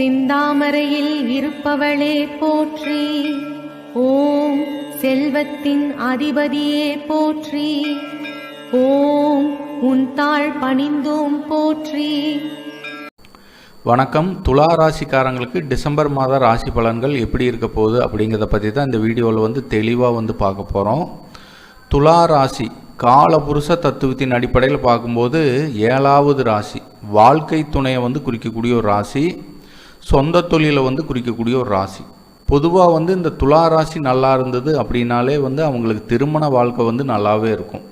சிந்தாமரையில் இருப்பவளே போற்றி. ஓம் செல்வத்தின் அதிபதியே போற்றி. ஓம் உன் தாழ் பணிந்தோம் போற்றி. வணக்கம். துலா ராசிக்காரங்களுக்கு டிசம்பர் மாத ராசி பலன்கள் எப்படி இருக்க போகுது அப்படிங்கிறத பற்றி தான் இந்த வீடியோவில் வந்து தெளிவாக வந்து பார்க்க போகிறோம் துலா ராசி காலபுருஷ தத்துவத்தின் அடிப்படையில் பார்க்கும்போது ஏழாவது ராசி. வாழ்க்கை துணையை வந்து குறிக்கக்கூடிய ஒரு ராசி. சொந்த தொழிலை வந்து குறிக்கக்கூடிய ஒரு ராசி. பொதுவாக வந்து இந்த துலா ராசி நல்லா இருந்தது அப்படின்னாலே வந்து அவங்களுக்கு திருமண வாழ்க்கை வந்து நல்லாவே இருக்கும்.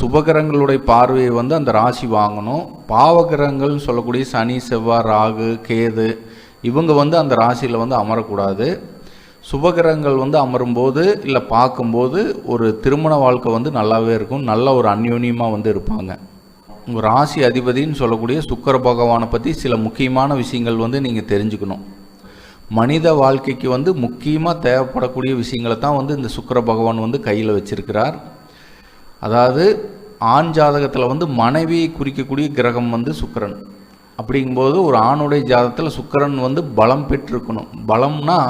சுபகிரகங்களுடைய பார்வையை வந்து அந்த ராசி வாங்கணும். பாவகிரகங்கள்னு சொல்லக்கூடிய சனி செவ்வாய் ராகு கேது இவங்க வந்து அந்த ராசியில் வந்து அமரக்கூடாது. சுபகிரகங்கள் வந்து அமரும்போது இல்லை பார்க்கும்போது ஒரு திருமண வாழ்க்கை வந்து நல்லாவே இருக்கும். நல்ல ஒரு அந்யோன்யமாக வந்து இருப்பாங்க. ராசி அதிபதின்னு சொல்லக்கூடிய சுக்கர பகவானை பற்றி சில முக்கியமான விஷயங்கள் வந்து நீங்கள் தெரிஞ்சுக்கணும். மனித வாழ்க்கைக்கு வந்து முக்கியமாக தேவைப்படக்கூடிய விஷயங்களை தான் வந்து இந்த சுக்கர பகவான் வந்து கையில் வச்சிருக்கிறார். அதாவது ஆண் ஜாதகத்தில் வந்து மனைவியை குறிக்கக்கூடிய கிரகம் வந்து சுக்கரன். அப்படிங்கும்போது ஒரு ஆணுடைய ஜாதகத்தில் சுக்கரன் வந்து பலம் பெற்றிருக்கணும். பலம்னா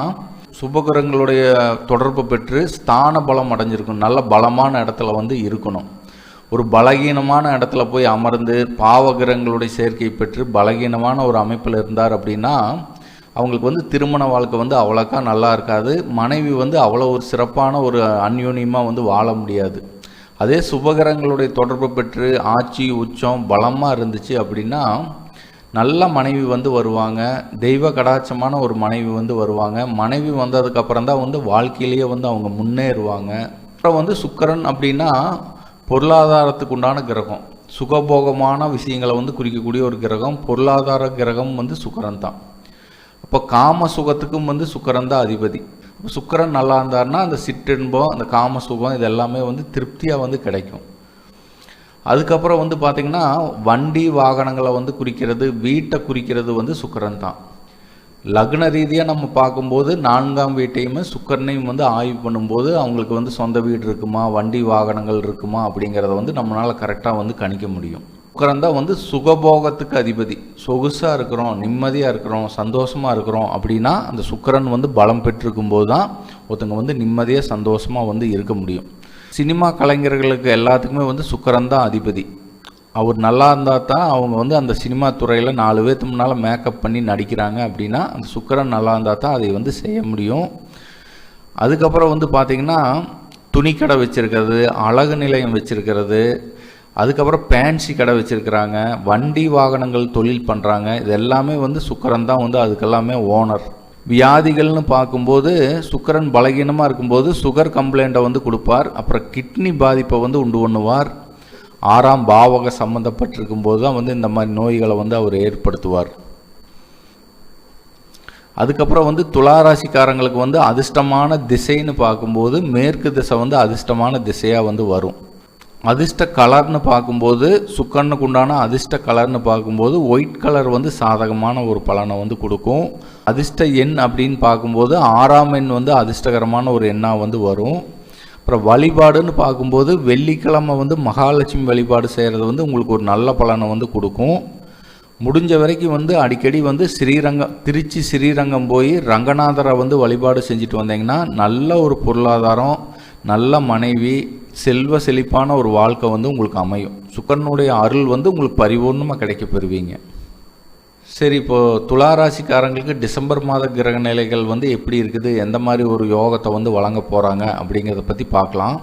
சுபகிரகங்களுடைய தொடர்பு பெற்று ஸ்தான பலம் அடைஞ்சிருக்கணும். நல்ல பலமான இடத்துல வந்து இருக்கணும். ஒரு பலகீனமான இடத்துல போய் அமர்ந்து பாவகிரகங்களுடைய சேர்க்கை பெற்று பலகீனமான ஒரு அமைப்பில் இருந்தார் அப்படின்னா அவங்களுக்கு வந்து திருமண வாழ்க்கை வந்து அவ்வளோக்கா நல்லா இருக்காது. மனைவி வந்து அவ்வளோ ஒரு சிறப்பான ஒரு அந்யோன்யமாக வந்து வாழ முடியாது. அதே சுபகரங்களுடைய தொடர்பு பெற்று ஆட்சி உச்சம் பலமாக இருந்துச்சு அப்படின்னா நல்ல மனைவி வந்து வருவாங்க. தெய்வ கடாட்சமான ஒரு மனைவி வந்து வருவாங்க. மனைவி வந்ததுக்கப்புறம் தான் வந்து வாழ்க்கையிலேயே வந்து அவங்க முன்னேறுவாங்க. அப்புறம் வந்து சுக்கரன் அப்படின்னா பொருளாதாரத்துக்கு உண்டான கிரகம். சுகபோகமான விஷயங்களை வந்து குறிக்கக்கூடிய ஒரு கிரகம். பொருளாதார கிரகம் வந்து சுக்கரன் தான். அப்போ காம சுகத்துக்கும் வந்து சுக்கரன் தான் அதிபதி. சுக்கரன் நல்லா இருந்தார்னா அந்த சிற்றின்பம் அந்த காம சுகம் இது எல்லாமே வந்து திருப்தியாக வந்து கிடைக்கும். அதுக்கப்புறம் வந்து பார்த்திங்கன்னா வண்டி வாகனங்களை வந்து குறிக்கிறது வீட்டை குறிக்கிறது வந்து சுக்கரன் தான். லக்ன ரீதியாக நம்ம பார்க்கும்போது நான்காம் வீட்டையுமே சுக்கரனையும் வந்து ஆய்வு பண்ணும்போது அவங்களுக்கு வந்து சொந்த வீடு இருக்குமா வண்டி வாகனங்கள் இருக்குமா அப்படிங்கிறத வந்து நம்மளால் கரெக்டாக வந்து கணிக்க முடியும். சுக்கரன் தான் வந்து சுகபோகத்துக்கு அதிபதி. சொகுசாக இருக்கிறோம் நிம்மதியாக இருக்கிறோம் சந்தோஷமாக இருக்கிறோம் அப்படின்னா அந்த சுக்கரன் வந்து பலம் பெற்றிருக்கும் போது தான் ஒருத்தங்க வந்து நிம்மதியாக சந்தோஷமாக வந்து இருக்க முடியும். சினிமா கலைஞர்களுக்கு எல்லாத்துக்குமே வந்து சுக்கரன் தான் அதிபதி. அவர் நல்லா இருந்தால் தான் அவங்க வந்து அந்த சினிமா துறையில் நாலு பேர்த்து முன்னால் மேக்கப் பண்ணி நடிக்கிறாங்க அப்படின்னா அந்த சுக்கரன் நல்லா இருந்தால் தான் அதை வந்து செய்ய முடியும். அதுக்கப்புறம் வந்து பார்த்திங்கன்னா துணிக்கடை வச்சுருக்கிறது அழகு நிலையம் வச்சுருக்கிறது அதுக்கப்புறம் பேன்சி கடை வச்சுருக்கிறாங்க வண்டி வாகனங்கள் தொழில் பண்ணுறாங்க இது எல்லாமே வந்து சுக்கரன் தான் வந்து அதுக்கெல்லாமே ஓனர் வியாதிகள்னு பார்க்கும்போது சுக்கரன் பலகீனமாக இருக்கும்போது சுகர் கம்ப்ளைண்ட்டை வந்து கொடுப்பார் அப்புறம் கிட்னி பாதிப்பை வந்து உண்டு பண்ணுவார். ஆறாம் பாவக சம்மந்தப்பட்டிருக்கும் போது தான் வந்து இந்த மாதிரி நோய்களை வந்து அவர் ஏற்படுத்துவார். அதுக்கப்புறம் வந்து துளாராசிக்காரங்களுக்கு வந்து அதிர்ஷ்டமான திசைன்னு பார்க்கும்போது மேற்கு திசை வந்து அதிர்ஷ்டமான திசையாக வந்து வரும். அதிர்ஷ்ட கலர்னு பார்க்கும்போது சுக்கண்ணுக்கு உண்டான அதிர்ஷ்ட கலர்னு பார்க்கும்போது ஒயிட் கலர் வந்து சாதகமான ஒரு பலனை வந்து கொடுக்கும். அதிர்ஷ்ட எண் அப்படின்னு பார்க்கும்போது ஆறாம் எண் வந்து அதிர்ஷ்டகரமான ஒரு எண்ணாக வந்து வரும். அப்புறம் வழிபாடுன்னு பார்க்கும்போது வெள்ளிக்கிழமை வந்து மகாலட்சுமி வழிபாடு செய்கிறது வந்து உங்களுக்கு ஒரு நல்ல பலனை வந்து கொடுக்கும். முடிஞ்ச வரைக்கும் வந்து அடிக்கடி வந்து ஸ்ரீரங்கம் திருச்சி ஸ்ரீரங்கம் போய் ரங்கநாதரை வந்து வழிபாடு செஞ்சுட்டு வந்தீங்கன்னா நல்ல ஒரு பொருளாதாரம் நல்ல மனைவி செல்வ செழிப்பான ஒரு வாழ்க்கை வந்து உங்களுக்கு அமையும். சுக்கரனுடைய அருள் வந்து உங்களுக்கு பரிபூர்ணமாக கிடைக்க பெறுவீங்க சரி இப்போது துளாராசிக்காரங்களுக்கு டிசம்பர் மாத கிரக நிலைகள் வந்து எப்படி இருக்குது? எந்த மாதிரி ஒரு யோகத்தை வந்து வழங்க போகிறாங்க அப்படிங்கிறத பற்றி பார்க்கலாம்.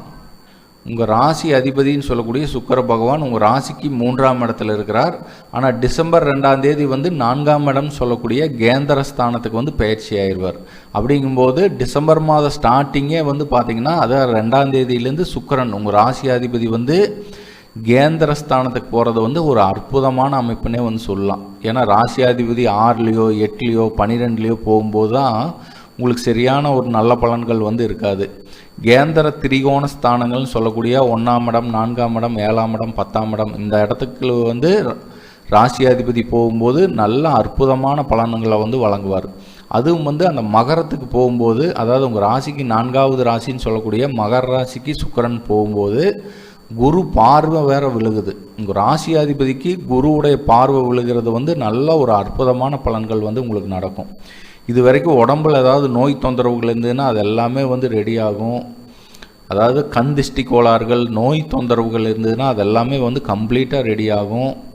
உங்கள் ராசி அதிபதின்னு சொல்லக்கூடிய சுக்கர பகவான் உங்கள் ராசிக்கு மூன்றாம் இடத்துல இருக்கிறார். ஆனால் டிசம்பர் ரெண்டாம் தேதி வந்து நான்காம் இடம் சொல்லக்கூடிய கேந்திர ஸ்தானத்துக்கு வந்து பயிற்சி ஆயிடுவார். அப்படிங்கும்போது டிசம்பர் மாத ஸ்டார்டிங்கே வந்து பார்த்திங்கன்னா அதான் ரெண்டாம் தேதியிலேருந்து சுக்கரன் உங்கள் ராசி அதிபதி வந்து கேந்திரஸ்தானத்துக்கு போகிறது வந்து ஒரு அற்புதமான அமைப்புனே வந்து சொல்லலாம். ஏன்னா ராசியாதிபதி ஆறுலேயோ எட்டுலேயோ பன்னிரெண்டுலேயோ போகும்போது தான் உங்களுக்கு சரியான ஒரு நல்ல பலன்கள் வந்து இருக்காது. கேந்திர திரிகோண ஸ்தானங்கள்னு சொல்லக்கூடிய ஒன்றாம் இடம் நான்காம் இடம் ஏழாம் இடம் பத்தாம் இடம் இந்த இடத்துக்கு வந்து ராசியாதிபதி போகும்போது நல்ல அற்புதமான பலன்களை வந்து வழங்குவார். அதுவும் வந்து அந்த மகரத்துக்கு போகும்போது அதாவது உங்கள் ராசிக்கு நான்காவது ராசின்னு சொல்லக்கூடிய மகர ராசிக்கு சுக்கரன் போகும்போது குரு பார்வை வேற விழுகுது. உங்கள் ராசியாதிபதிக்கு குருவுடைய பார்வை விழுகிறது வந்து நல்ல ஒரு அற்புதமான பலன்கள் வந்து உங்களுக்கு நடக்கும். இது வரைக்கும் உடம்புல ஏதாவது நோய் தொந்தரவுகள் இருந்ததுன்னா அது எல்லாமே வந்து ரெடி ஆகும். அதாவது கண் திஷ்டி கோளாறுகள் நோய் தொந்தரவுகள் இருந்ததுன்னா அது எல்லாமே வந்து கம்ப்ளீட்டாக ரெடி ஆகும்.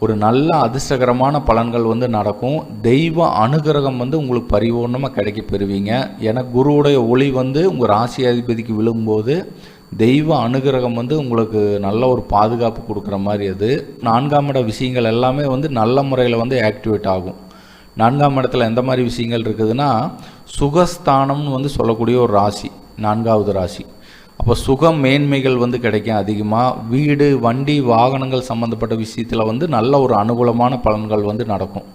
ஒரு நல்ல அதிர்ஷ்டகரமான பலன்கள் வந்து நடக்கும். தெய்வ அனுகிரகம் வந்து உங்களுக்கு பரிபூர்ணமாக கிடைக்க பெறுவீங்க. ஏன்னா குருவுடைய ஒளி வந்து உங்கள் ராசி அதிபதிக்கு விழும்போது தெய்வ அனுகிரகம் வந்து உங்களுக்கு நல்ல ஒரு பாதுகாப்பு கொடுக்குற மாதிரி அது. நான்காம் இட விஷயங்கள் எல்லாமே வந்து நல்ல முறையில் வந்து ஆக்டிவேட் ஆகும். நான்காம் இடத்துல எந்த மாதிரி விஷயங்கள் இருக்குதுன்னா சுகஸ்தானம்னு வந்து சொல்லக்கூடிய ஒரு ராசி நான்காவது ராசி. அப்போ சுகம் மேன்மைகள் வந்து கிடைக்கும் அதிகமாக வீடு வண்டி வாகனங்கள் சம்மந்தப்பட்ட விஷயத்தில் வந்து நல்ல ஒரு அனுகூலமான பலன்கள் வந்து நடக்கும்.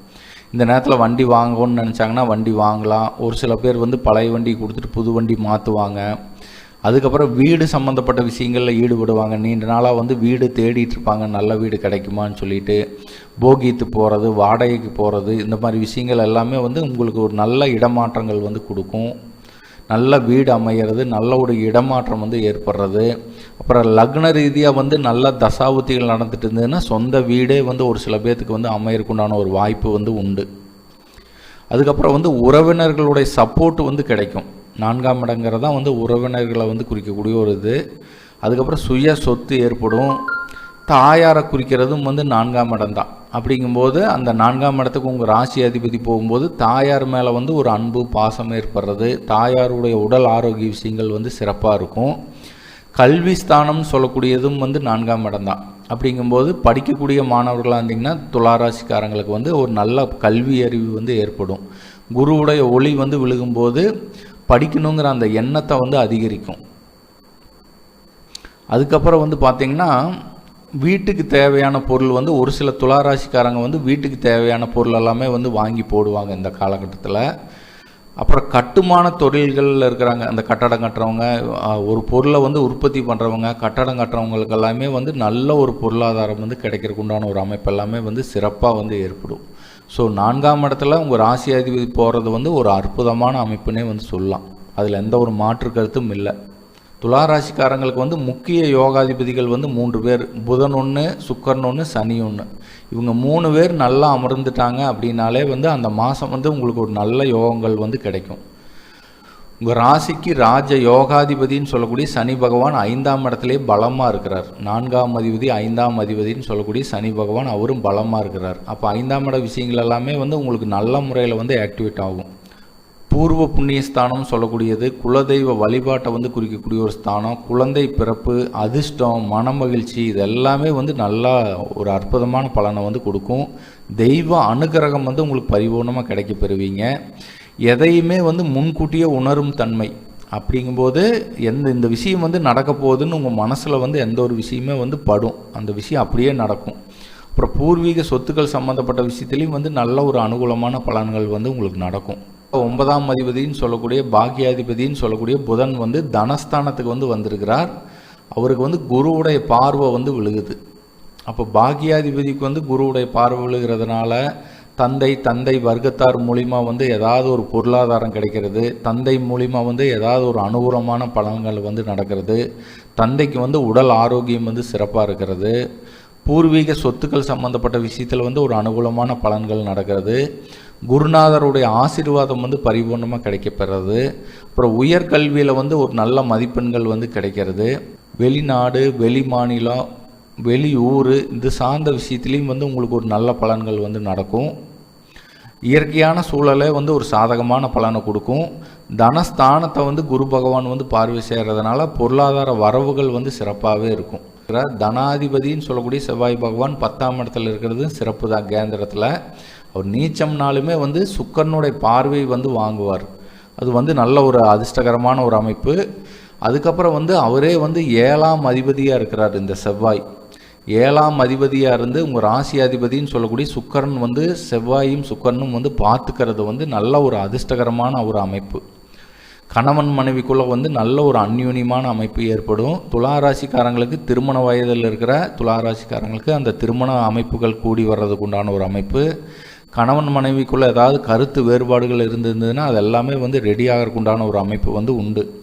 இந்த நேரத்தில் வண்டி வாங்கணும்னு நினச்சாங்கன்னா வண்டி வாங்கலாம். ஒரு சில பேர் வந்து பழைய வண்டி கொடுத்துட்டு புது வண்டி மாற்றுவாங்க அதுக்கப்புறம் வீடு சம்மந்தப்பட்ட விஷயங்களில் ஈடுபடுவாங்க. நீண்ட நாளாக வந்து வீடு தேடிட்டு இருப்பாங்க. நல்ல வீடு கிடைக்குமான்னு சொல்லிட்டு போகித்து போகிறது வாடகைக்கு போகிறது இந்த மாதிரி விஷயங்கள் எல்லாமே வந்து உங்களுக்கு ஒரு நல்ல இடமாற்றங்கள் வந்து கொடுக்கும். நல்ல வீடு அமையிறது நல்ல ஒரு இடமாற்றம் வந்து ஏற்படுறது. அப்புறம் லக்ன ரீதியாக வந்து நல்ல தசாபுத்திகள் நடந்துட்டு இருந்ததுன்னா சொந்த வீடே வந்து ஒரு சில பேர்த்துக்கு வந்து அமையறக்குண்டான ஒரு வாய்ப்பு வந்து உண்டு. அதுக்கப்புறம் வந்து உறவினர்களுடைய சப்போர்ட் வந்து கிடைக்கும். நான்காம் இடங்கிறது தான் வந்து உறவினர்களை வந்து குறிக்கக்கூடிய ஒரு இது. அதுக்கப்புறம் சுய சொத்து ஏற்படும். தாயாரை குறிக்கிறதும் வந்து நான்காம் இடம் தான் அப்படிங்கும்போது அந்த நான்காம் இடத்துக்கு உங்கள் ராசி அதிபதி போகும்போது தாயார் மேலே வந்து ஒரு அன்பு பாசம் ஏற்படுறது. தாயாருடைய உடல் ஆரோக்கிய விஷயங்கள் வந்து சிறப்பாக இருக்கும். கல்வி ஸ்தானம் சொல்லக்கூடியதும் வந்து நான்காம் இடம் தான் அப்படிங்கும்போது படிக்கக்கூடிய மாணவர்களாக இருந்தீங்கன்னா துளாராசிக்காரங்களுக்கு வந்து ஒரு நல்ல கல்வி அறிவு வந்து ஏற்படும். குருவுடைய ஒளி வந்து விழுகும்போது படிக்கணுங்கிற அந்த எண்ணத்தை வந்து அதிகரிக்கும். அதுக்கப்புறம் வந்து பார்த்திங்கன்னா வீட்டுக்கு தேவையான பொருள் வந்து ஒரு சில துளாராசிக்காரங்க வந்து வீட்டுக்கு தேவையான பொருள் எல்லாமே வந்து வாங்கி போடுவாங்க இந்த காலகட்டத்தில். அப்புறம் கட்டுமான தொழில்களில் இருக்கிறாங்க. அந்த கட்டடம் கட்டுறவங்க ஒரு பொருளை வந்து உற்பத்தி பண்ணுறவங்க கட்டடம் கட்டுறவங்களுக்கு எல்லாமே வந்து நல்ல ஒரு பொருளாதாரம் வந்து கிடைக்கிறதுக்கு உண்டான ஒரு அமைப்பு எல்லாமே வந்து சிறப்பாக வந்து ஏற்படும். ஸோ நான்காம் இடத்துல உங்கள் ராசி அதிபதி போகிறது வந்து ஒரு அற்புதமான அமைப்புனே வந்து சொல்லலாம். அதில் எந்த ஒரு மாற்று கருத்தும் இல்லை. துலா ராசிக்காரங்களுக்கு வந்து முக்கிய யோகாதிபதிகள் வந்து மூன்று பேர். புதன் ஒன்று சுக்கரன் ஒன்று சனி ஒன்று இவங்க மூணு பேர் நல்லா அமர்ந்துட்டாங்க அப்படின்னாலே வந்து அந்த மாதம் வந்து உங்களுக்கு ஒரு நல்ல யோகங்கள் வந்து கிடைக்கும். உங்கள் ராசிக்கு ராஜ யோகாதிபதின்னு சொல்லக்கூடிய சனி பகவான் ஐந்தாம் இடத்துலேயே பலமாக இருக்கிறார். நான்காம் அதிபதி ஐந்தாம் அதிபதின்னு சொல்லக்கூடிய சனி பகவான் அவரும் பலமாக இருக்கிறார். அப்போ ஐந்தாம் இட விஷயங்கள் எல்லாமே வந்து உங்களுக்கு நல்ல முறையில் வந்து ஆக்டிவேட் ஆகும். பூர்வ புண்ணியஸ்தானம் சொல்லக்கூடியது குலதெய்வ வழிபாட்டை வந்து குறிக்கக்கூடிய ஒரு ஸ்தானம் குழந்தை பிறப்பு அதிர்ஷ்டம் மனமகிழ்ச்சி இது எல்லாமே வந்து நல்லா ஒரு அற்புதமான பலனை வந்து கொடுக்கும். தெய்வ அனுகிரகம் வந்து உங்களுக்கு பரிபூர்ணமாக கிடைக்க பெறுவீங்க. எதையுமே வந்து முன்கூட்டியே உணரும் தன்மை. அப்படிங்கும்போது எந்த இந்த விஷயம் வந்து நடக்க போகுதுன்னு உங்கள் மனசில் வந்து எந்த ஒரு விஷயமே வந்து படும். அந்த விஷயம் அப்படியே நடக்கும். அப்புறம் பூர்வீக சொத்துக்கள் சம்மந்தப்பட்ட விஷயத்துலேயும் வந்து நல்ல ஒரு அனுகூலமான பலன்கள் வந்து உங்களுக்கு நடக்கும். ஒன்பதாம் அதிபதின்னு சொல்லக்கூடிய பாக்கியாதிபதினு சொல்லக்கூடிய புதன் வந்து தனஸ்தானத்துக்கு வந்து வந்திருக்கிறார். அவருக்கு வந்து குருவுடைய பார்வை வந்து விழுகுது. அப்போ பாக்கியாதிபதிக்கு வந்து குருவுடைய பார்வை விழுகிறதுனால தந்தை தந்தை வர்க்கத்தார் மூலிமா வந்து ஏதாவது ஒரு பொருளாதாரம் கிடைக்கிறது. தந்தை மூலிமா வந்து ஏதாவது ஒரு அனுகூலமான பலன்கள் வந்து நடக்கிறது. தந்தைக்கு வந்து உடல் ஆரோக்கியம் வந்து சிறப்பாக இருக்கிறது. பூர்வீக சொத்துக்கள் சம்பந்தப்பட்ட விஷயத்தில் வந்து ஒரு அனுகூலமான பலன்கள் நடக்கிறது. குருநாதருடைய ஆசீர்வாதம் வந்து பரிபூர்ணமாக கிடைக்கப்பெறது அப்புறம் உயர்கல்வியில் வந்து ஒரு நல்ல மதிப்பெண்கள் வந்து கிடைக்கிறது. வெளிநாடு வெளி மாநிலம் வெளி ஊர் இது சார்ந்த விஷயத்துலேயும் வந்து உங்களுக்கு ஒரு நல்ல பலன்கள் வந்து நடக்கும். இயற்கையான சூழலே வந்து ஒரு சாதகமான பலனை கொடுக்கும். தனஸ்தானத்தை வந்து குரு பகவான் வந்து பார்வை செய்கிறதுனால பொருளாதார வரவுகள் வந்து சிறப்பாகவே இருக்கும். தனாதிபதின்னு சொல்லக்கூடிய செவ்வாய் பகவான் பத்தாம் இடத்துல இருக்கிறது சிறப்பு தான் கேந்திரத்தில். அவர் நீச்சம்னாலுமே வந்து சுக்கரனுடைய பார்வை வந்து வாங்குவார். அது வந்து நல்ல ஒரு அதிர்ஷ்டகரமான ஒரு அமைப்பு. அதுக்கப்புறம் வந்து அவரே வந்து ஏழாம் அதிபதியாக இருக்கிறார் இந்த செவ்வாய். ஏழாம் அதிபதியாக இருந்து உங்கள் ராசி அதிபதின்னு சொல்லக்கூடிய சுக்கரன் வந்து செவ்வாயும் சுக்கரனும் வந்து பார்த்துக்கிறது வந்து நல்ல ஒரு அதிர்ஷ்டகரமான ஒரு அமைப்பு. கணவன் மனைவிக்குள்ளே வந்து நல்ல ஒரு அந்யூன்யமான அமைப்பு ஏற்படும். துளாராசிக்காரங்களுக்கு திருமண வயதில் இருக்கிற துளாராசிக்காரங்களுக்கு அந்த திருமண அமைப்புகள் கூடி வர்றதுக்கு உண்டான ஒரு அமைப்பு. கணவன் மனைவிக்குள்ளே ஏதாவது கருத்து வேறுபாடுகள் இருந்திருந்ததுன்னா அது எல்லாமே வந்து ரெடி ஆகிறதுக்குண்டான ஒரு அமைப்பு வந்து உண்டு.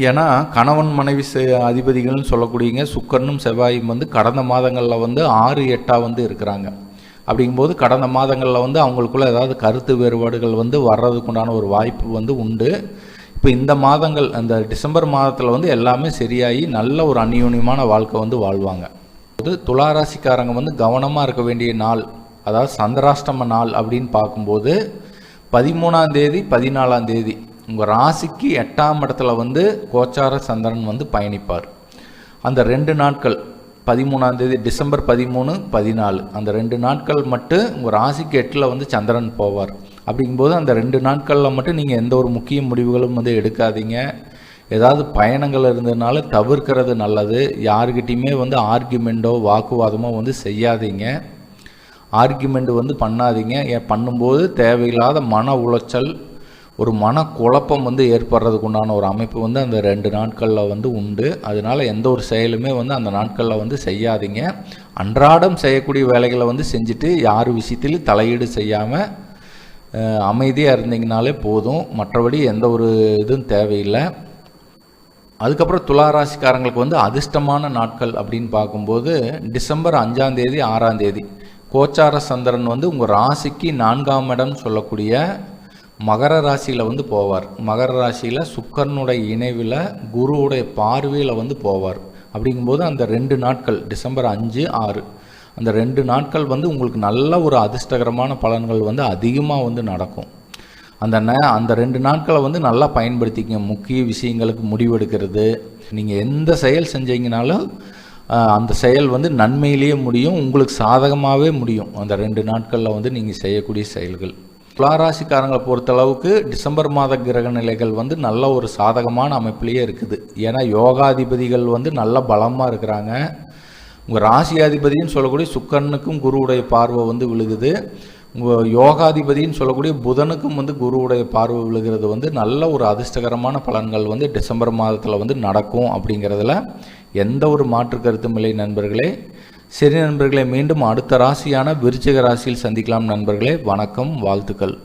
ஏன்னா கணவன் மனைவி செ- அதிபதிகள்னு சொல்லக்கூடியங்க சுக்கரனும் செவ்வாயும் வந்து கடந்த மாதங்களில் வந்து ஆறு எட்டாக வந்து இருக்கிறாங்க. அப்படிங்கும்போது கடந்த மாதங்களில் வந்து அவங்களுக்குள்ள ஏதாவது கருத்து வேறுபாடுகள் வந்து வர்றதுக்குண்டான ஒரு வாய்ப்பு வந்து உண்டு. இப்போ இந்த மாதங்கள் அந்த டிசம்பர் மாதத்தில் வந்து எல்லாமே சரியாகி நல்ல ஒரு அந்யூன்யமான வாழ்க்கை வந்து வாழ்வாங்க. அது துளாராசிக்காரங்க வந்து கவனமாக இருக்க வேண்டிய நாள் அதாவது சந்திராஷ்டம நாள் அப்படின்னு பார்க்கும்போது பதிமூணாம் தேதி பதினாலாம் தேதி உங்கள் ராசிக்கு எட்டாம் இடத்துல வந்து கோச்சார சந்திரன் வந்து பயணிப்பார். அந்த ரெண்டு நாட்கள் பதிமூணாம் தேதி டிசம்பர் பதிமூணு பதினாலு அந்த ரெண்டு நாட்கள் மட்டும் உங்கள் ராசிக்கு எட்டில் வந்து சந்திரன் போவார். அப்படிங்கும்போது அந்த ரெண்டு நாட்களில் மட்டும் நீங்கள் எந்த ஒரு முக்கிய முடிவுகளும் வந்து எடுக்காதீங்க. ஏதாவது பயணங்கள் இருந்ததுனால தவிர்க்கிறது நல்லது. யாருக்கிட்டையுமே வந்து ஆர்கியூமெண்ட்டோ வாக்குவாதமோ வந்து செய்யாதீங்க. ஆர்கியூமெண்ட் வந்து பண்ணாதீங்க. ஏன் பண்ணும்போது தேவையில்லாத மன உளைச்சல் ஒரு மன குழப்பம் வந்து ஏற்படுறதுக்கு உண்டான ஒரு அமைப்பு வந்து அந்த ரெண்டு நாட்களில் வந்து உண்டு. அதனால எந்த ஒரு செயலுமே வந்து அந்த நாட்களில் வந்து செய்யாதீங்க. அன்றாடம் செய்யக்கூடிய வேலைகளை வந்து செஞ்சுட்டு யார் விஷயத்திலும் தலையீடு செய்யாமல் அமைதியாக இருந்தீங்கனாலே போதும். மற்றபடி எந்த ஒரு இதுவும் தேவையில்லை. அதுக்கப்புறம் துளாராசிக்காரங்களுக்கு வந்து அதிர்ஷ்டமான நாட்கள் அப்படின்னு பார்க்கும்போது டிசம்பர் அஞ்சாம் தேதி ஆறாம் தேதி கோச்சார சந்திரன் வந்து உங்கள் ராசிக்கு நான்காம் இடம் சொல்லக்கூடிய மகர ராசியில் வந்து போவார். மகர ராசியில் சுக்கரனுடைய இணைவில் குருவுடைய பார்வையில் வந்து போவார். அப்படிங்கும்போது அந்த ரெண்டு நாட்கள் டிசம்பர் அஞ்சு ஆறு அந்த ரெண்டு நாட்கள் வந்து உங்களுக்கு நல்ல ஒரு அதிர்ஷ்டகரமான பலன்கள் வந்து அதிகமாக வந்து நடக்கும். அந்த நே அந்த ரெண்டு நாட்களை வந்து நல்லா பயன்படுத்திக்கங்க. முக்கிய விஷயங்களுக்கு முடிவெடுக்கிறது. நீங்கள் எந்த செயல் செஞ்சீங்கனாலும் அந்த செயல் வந்து நன்மையிலேயே முடியும். உங்களுக்கு சாதகமாகவே முடியும். அந்த ரெண்டு நாட்களில் வந்து நீங்கள் செய்யக்கூடிய செயல்கள். துளாராசிக்காரங்களை பொறுத்தளவுக்கு டிசம்பர் மாத கிரக நிலைகள் வந்து நல்ல ஒரு சாதகமான அமைப்பிலேயே இருக்குது. ஏன்னா யோகாதிபதிகள் வந்து நல்ல பலமாக இருக்கிறாங்க. உங்கள் ராசியாதிபதினு சொல்லக்கூடிய சுக்கரனுக்கும் குருவுடைய பார்வை வந்து விழுகுது. உங்கள் யோகாதிபதின்னு சொல்லக்கூடிய புதனுக்கும் வந்து குருவுடைய பார்வை விழுகிறது வந்து நல்ல ஒரு அதிர்ஷ்டகரமான பலன்கள் வந்து டிசம்பர் மாதத்தில் வந்து நடக்கும் அப்படிங்கிறதுல எந்த ஒரு மாற்று கருத்தும் இல்லை நண்பர்களே. சரி நண்பர்களே மீண்டும் அடுத்த ராசியான விருச்சிக ராசியில் சந்திக்கலாம் நண்பர்களே. வணக்கம் வாழ்த்துக்கள்.